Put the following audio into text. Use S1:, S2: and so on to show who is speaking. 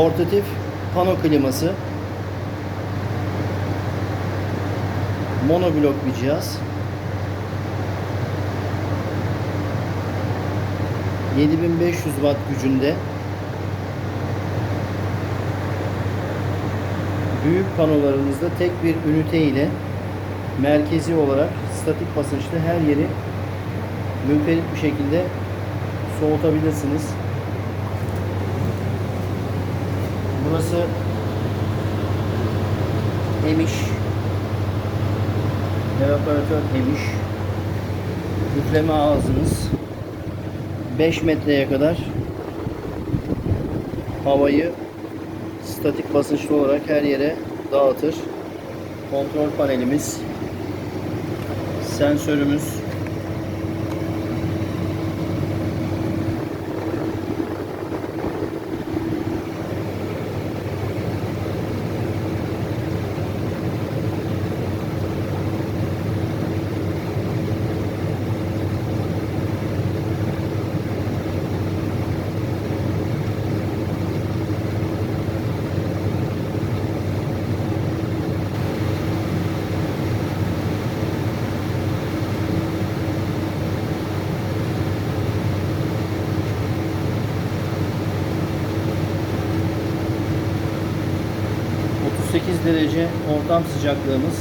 S1: Portatif pano kliması. Monoblok bir cihaz. 7500 watt gücünde. Büyük panolarınızda tek bir ünite ile merkezi olarak statik basınçlı her yeri münferit bir şekilde soğutabilirsiniz. Burası emiş. Evaporatör emiş. Üfleme ağzınız 5 metreye kadar havayı statik basınçlı olarak her yere dağıtır. Kontrol panelimiz, sensörümüz, ...38 derece ortam sıcaklığımız